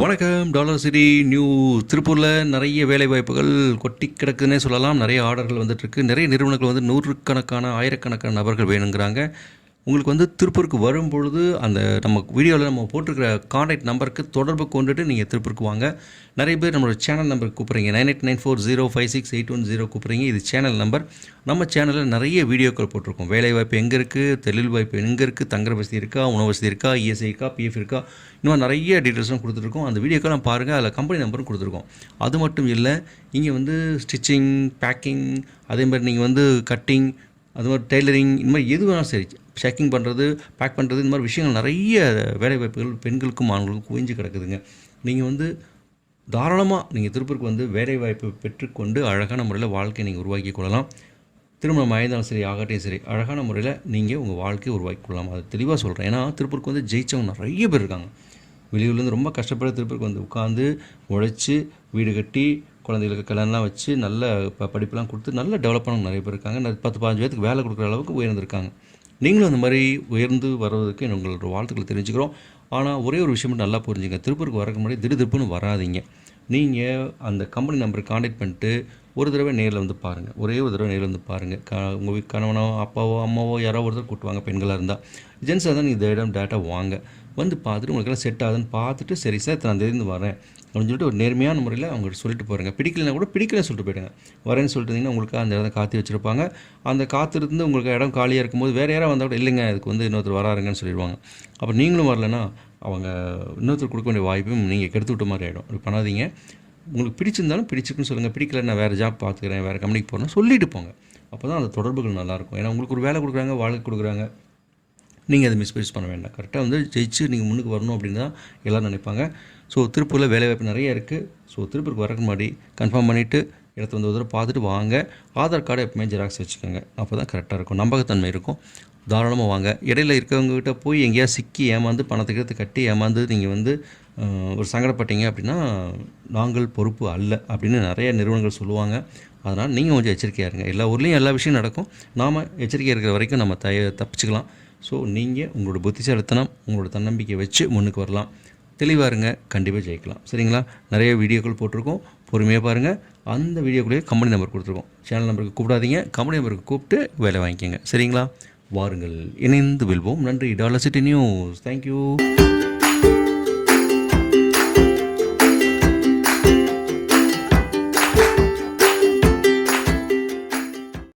வணக்கம் dollar city new திருப்பூரில் நிறைய வேலை வாய்ப்புகள் கொட்டி கிடக்குன்னே சொல்லலாம். நிறைய ஆர்டர்கள் வந்துட்டுருக்கு நிறைய நிறுவனங்கள் வந்து நூறுக்கணக்கான ஆயிரக்கணக்கான நபர்கள் வேணுங்கிறாங்க. உங்களுக்கு வந்து திருப்பூருக்கு வரும்பொழுது அந்த நம்ம வீடியோவில் நம்ம போட்டிருக்கிற காண்டாக்ட் நம்பருக்கு தொடர்பு கொண்டுட்டு நீங்கள் திருப்பூருக்கு வாங்க. நிறைய பேர் நம்மளோட சேனல் நம்பருக்கு கூப்பிட்றீங்க. Nine eight nine four zero five six eight one zero கூப்பிட்றீங்க. இது சேனல் நம்பர் நம்ம சேனலில் நிறைய வீடியோக்கள் போட்டிருக்கோம். வேலைவாய்ப்பு எங்கே இருக்குது தொழில் வாய்ப்பு எங்கே இருக்குது தங்குற வசதி இருக்கா? உணவு வசதி இருக்கா? இஎஸ்ஐ இருக்கா? பிஎஃப் இருக்கா? இன்னும் நிறைய டீட்டெயில்ஸும் கொடுத்துருக்கோம் அந்த வீடியோக்கெல்லாம் பாருங்கள் அதில் கம்பெனி நம்பரும் கொடுத்துருக்கோம். அது மட்டும் இல்லை இங்கே வந்து ஸ்டிச்சிங் பேக்கிங் அதே மாதிரி நீங்கள் வந்து கட்டிங் அது மாதிரி டெய்லரிங் இந்த மாதிரி எது வேணாலும் சரி. ஷேக்கிங் பண்ணுறது பேக் பண்ணுறது இந்த மாதிரி விஷயங்கள் நிறைய வேலைவாய்ப்புகள் பெண்களுக்கும் ஆண்களுக்கும் குவிஞ்சு கிடக்குதுங்க. நீங்கள் வந்து தாராளமாக நீங்கள் திருப்பூருக்கு வந்து வேலைவாய்ப்பு பெற்றுக்கொண்டு அழகான முறையில் வாழ்க்கையை நீங்கள் உருவாக்கி கொள்ளலாம். திருமணம் ஆயிருந்தாலும் சரி ஆகட்டையும் சரி அழகான முறையில் நீங்கள் உங்கள் வாழ்க்கையை உருவாக்கி கொள்ளலாம். அது தெளிவாக சொல்கிறேன் ஏன்னா திருப்பூருக்கு வந்து ஜெயிச்சவங்க நிறைய பேர் இருக்காங்க. வெளியூர்லேருந்து ரொம்ப கஷ்டப்பட திருப்பூருக்கு வந்து உட்காந்து உழைச்சி வீடு கட்டி குழந்தைகளுக்கு கல்யாணம்லாம் வச்சு நல்ல ப கொடுத்து நல்ல டெவலப் பண்ணவங்க நிறைய பேர் இருக்காங்க. பத்து பதினஞ்சு பேருக்கு வேலை கொடுக்குற அளவுக்கு உயர்ந்திருக்காங்க. நீங்களும் அந்த மாதிரி உயர்ந்து வர்றதுக்கு உங்களோட வாழ்த்துக்களை தெரிஞ்சுக்கிறோம் ஆனால் ஒரே ஒரு விஷயம் நல்லா புரிஞ்சுங்க. திருப்பூருக்கு வரக்கு முன்னாடி திடு திருப்புன்னு வராதீங்க. நீங்கள் அந்த கம்பெனி நம்பரை காண்டாக்ட் பண்ணிட்டு ஒரு தடவை நேரில் வந்து பாருங்கள் ஒரே ஒரு தடவை நேரில் வந்து பாருங்கள் க உங்கள் கணவனோ அப்பாவோ அம்மாவோ யாரோ ஒருத்தர் கூட்டுவாங்க பெண்களாக இருந்தால் ஜென்ஸாக தான் நீங்கள் இடம் டேட்டா வாங்க. வந்து பார்த்துட்டு உங்களுக்கெல்லாம் செட் ஆகுதுன்னு பார்த்துட்டு சரி சார் நான் தேதி வரேன். அப்படின்னு சொல்லிட்டு ஒரு நேர்மையான முறையில் அவங்கள்ட்ட சொல்லிட்டு போகிறேங்க பிடிக்கலனா கூட பிடிக்கலன்னு சொல்லிட்டு போயிடுங்க. வரேன்னு சொல்லிட்டு இருந்தீங்கன்னா உங்களுக்கு அந்த இடத்த காற்றி வச்சுருப்பாங்க. அந்த காத்திருந்து உங்களுக்கு இடம் காலியாக இருக்கும்போது வேறு யாராவது வந்தால் கூட இல்லைங்க அதுக்கு வந்து இன்னொருத்தர் வராருங்கன்னு சொல்லிடுவாங்க. அப்போ நீங்களும் வரலன்னா அவங்க இன்னொருத்தர் கொடுக்க வேண்டிய வாய்ப்பும் நீங்கள் கெடுத்து விட்ட மாதிரி ஆகிடும் அப்படி பண்ணாதீங்க. உங்களுக்கு பிடிச்சிருந்தாலும் பிடிச்சிருக்குன்னு சொல்லுங்கள் பிடிக்கல நான் வேறு ஜாப் பார்த்துக்கிறேன் வேறு கம்பெனிக்கு போகிறேன் சொல்லிட்டு போங்க. அப்போ தான் அந்த தொடர்புகள் நல்லாயிருக்கும் ஏன்னா உங்களுக்கு ஒரு வேலை கொடுக்குறாங்க வாழ்க்கை கொடுக்குறாங்க. நீங்கள் அதை மிஸ்பேஸ் பண்ண வேண்டாம். கரெக்டாக வந்து ஜெயிச்சு நீங்கள் முன்னுக்கு வரணும் அப்படின்னு தான் எல்லோரும் நினைப்பாங்க. ஸோ திருப்பூரில் வேலைவாய்ப்பு நிறைய இருக்குது ஸோ திருப்பூருக்கு வரக்கு முன்னாடி கன்ஃபார்ம் பண்ணிவிட்டு இடத்த வந்து ஒரு தடவை பார்த்துட்டு வாங்க. ஆதார் கார்டை எப்பவுமே ஜெராக்ஸ் வச்சுக்கோங்க. அப்போ தான் கரெக்டாக இருக்கும். நம்பகத்தன்மை இருக்கும். தாராளமாக வாங்க. இடையில இருக்கவங்ககிட்ட போய் எங்கேயா சிக்கி ஏமாந்து பணத்துக்கு கட்டி ஏமாந்து நீங்கள் வந்து ஒரு சங்கடப்பட்டீங்க அப்படின்னா நாங்கள் பொறுப்பு அல்ல அப்படின்னு நிறைய நிறுவனங்கள் சொல்லுவாங்க. அதனால் நீங்கள் கொஞ்சம் எச்சரிக்கையாக இருங்க. எல்லா ஊர்லேயும் எல்லா விஷயம் நடக்கும். நாம் எச்சரிக்கையாக இருக்கிற வரைக்கும் நம்ம தய தப்பிச்சுக்கலாம். ஸோ நீங்கள் உங்களோட புத்திசாலித்தனம் உங்களோட தன்னம்பிக்கை வச்சு முன்னுக்கு வரலாம். தெளிவாக இருங்க. கண்டிப்பாக ஜெயிக்கலாம். சரிங்களா? நிறைய வீடியோக்கள் போட்டிருக்கோம். பொறுமையாக பாருங்கள் அந்த வீடியோக்குள்ளேயே கம்பெனி நம்பர் கொடுத்துருக்கோம். சேனல் நம்பருக்கு கூப்பிடாதீங்க. கம்பெனி நம்பருக்கு கூப்பிட்டு வேலை வாங்கிக்கோங்க. சரிங்களா? வாருங்கள். இணைந்து வெல்வோம். நன்றி. Dollar city news. தேங்க்யூ